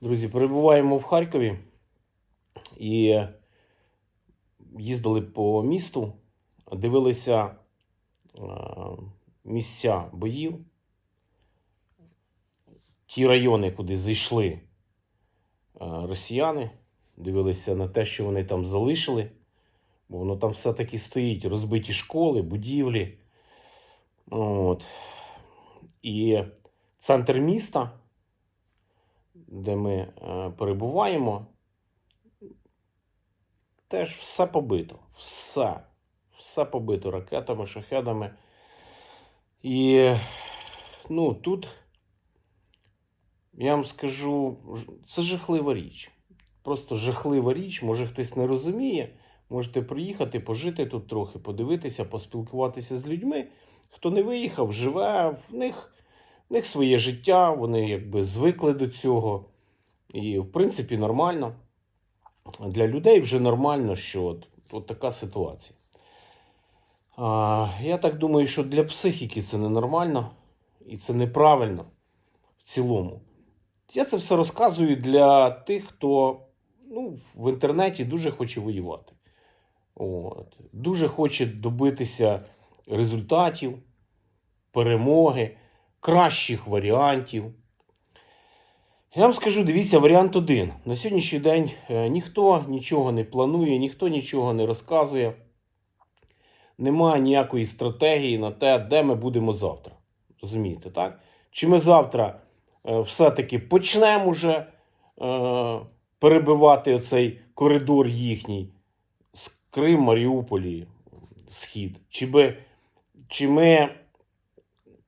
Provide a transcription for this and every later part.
Друзі, перебуваємо в Харкові і їздили по місту, дивилися е, місця боїв, ті райони, куди зайшли е, росіяни, дивилися на те, що вони там залишили, бо воно там все-таки стоїть, розбиті школи, будівлі. От. І центр міста де ми е, перебуваємо, теж все побито. Все. Все побито ракетами, шахедами. І ну, тут, я вам скажу, це жахлива річ. Просто жахлива річ. Може, хтось не розуміє. Можете приїхати, пожити тут трохи, подивитися, поспілкуватися з людьми. Хто не виїхав, живе, в них в них своє життя, вони якби звикли до цього. І, в принципі, нормально. Для людей вже нормально, що от, от така ситуація. А, я так думаю, що для психіки це ненормально і це неправильно в цілому. Я це все розказую для тих, хто ну, в інтернеті дуже хоче воювати. От. Дуже хоче добитися результатів, перемоги кращих варіантів. Я вам скажу, дивіться, варіант один. На сьогоднішній день е, ніхто нічого не планує, ніхто нічого не розказує. Немає ніякої стратегії на те, де ми будемо завтра. Розумієте, так? Чи ми завтра е, все-таки почнемо уже е, перебивати оцей коридор їхній з Крим, Маріуполі, Схід? Чи, би, чи ми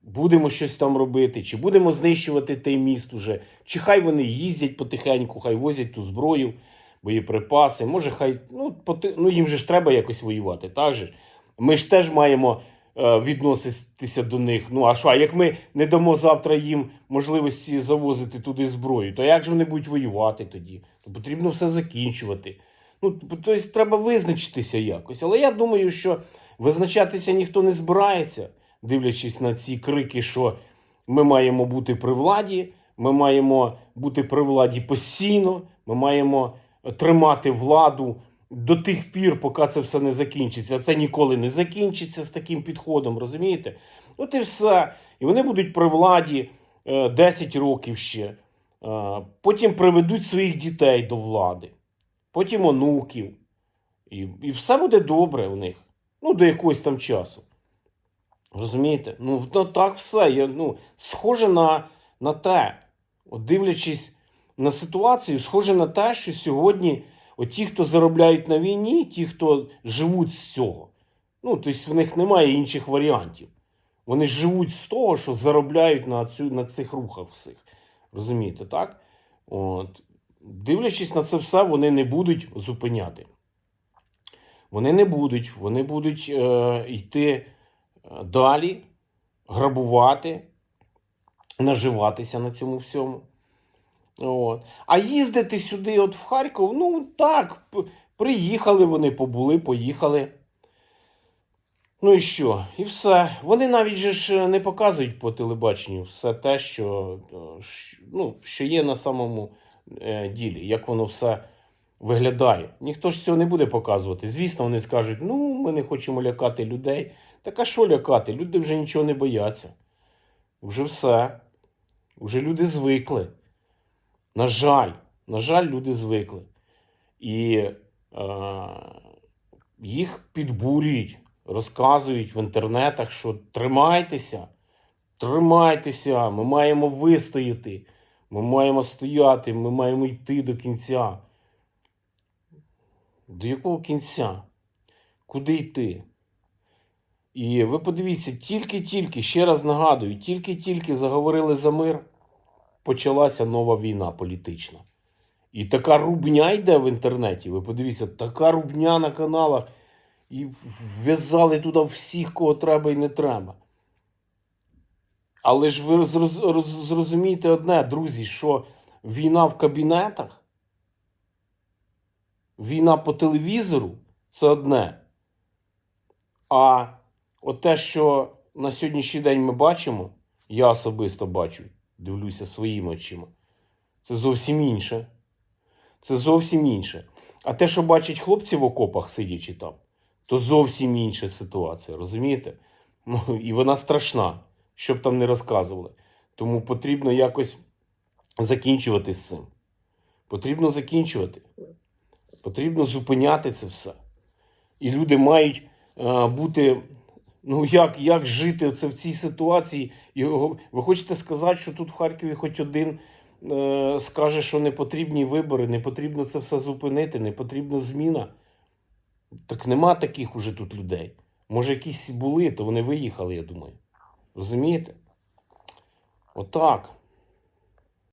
будемо щось там робити, чи будемо знищувати той міст уже, чи хай вони їздять потихеньку, хай возять ту зброю, боєприпаси. Може, хай ну, поти... ну їм же ж треба якось воювати. Так же? Ми ж теж маємо е, відноситися до них. Ну а що, а як ми не дамо завтра їм можливості завозити туди зброю, то як же вони будуть воювати тоді? То потрібно все закінчувати. Ну, тобто треба визначитися якось. Але я думаю, що визначатися ніхто не збирається дивлячись на ці крики, що ми маємо бути при владі, ми маємо бути при владі постійно, ми маємо тримати владу до тих пір, поки це все не закінчиться. Це ніколи не закінчиться з таким підходом, розумієте? От і все. І вони будуть при владі е, 10 років ще. Е, Потім приведуть своїх дітей до влади, потім онуків. І, і все буде добре у них. Ну, до якогось там часу. Розумієте? Ну, ну так все. Я, ну, схоже на, на те, от дивлячись на ситуацію, схоже на те, що сьогодні ті, хто заробляють на війні, ті, хто живуть з цього, ну, тобто в них немає інших варіантів. Вони живуть з того, що заробляють на, цю, на цих рухах всіх. Розумієте, так? От. Дивлячись на це все, вони не будуть зупиняти. Вони не будуть, вони будуть е, йти далі грабувати, наживатися на цьому всьому. От. А їздити сюди, от в Харків, ну так, приїхали вони, побули, поїхали. Ну і що? І все. Вони навіть же ж не показують по телебаченню все те, що, ну, що є на самому е, ділі, як воно все виглядає. Ніхто ж цього не буде показувати. Звісно, вони скажуть: ну, ми не хочемо лякати людей. Так а що лякати? Люди вже нічого не бояться. Вже все. Вже люди звикли. На жаль, на жаль, люди звикли. І е, їх підбурюють, розказують в інтернетах, що тримайтеся, тримайтеся, ми маємо вистояти, ми маємо стояти, ми маємо йти до кінця. До якого кінця? Куди йти? І ви подивіться, тільки-тільки, ще раз нагадую, тільки-тільки заговорили за мир, почалася нова війна політична. І така рубня йде в інтернеті. Ви подивіться, така рубня на каналах. І вв'язали туди всіх, кого треба і не треба. Але ж ви зроз- роз- зрозумієте одне, друзі, що війна в кабінетах, війна по телевізору це одне. А от те, що на сьогоднішній день ми бачимо, я особисто бачу, дивлюся своїми очима. Це зовсім інше. Це зовсім інше. А те, що бачать хлопці в окопах, сидячи там, то зовсім інша ситуація, розумієте? Ну, і вона страшна, щоб там не розказували. Тому потрібно якось закінчувати з цим. Потрібно закінчувати. Потрібно зупиняти це все. І люди мають е, бути. Ну, як, як жити це в цій ситуації? Ви хочете сказати, що тут в Харкові хоч один е, скаже, що не потрібні вибори, не потрібно це все зупинити, не потрібна зміна. Так нема таких уже тут людей. Може, якісь були, то вони виїхали, я думаю. Розумієте? Отак.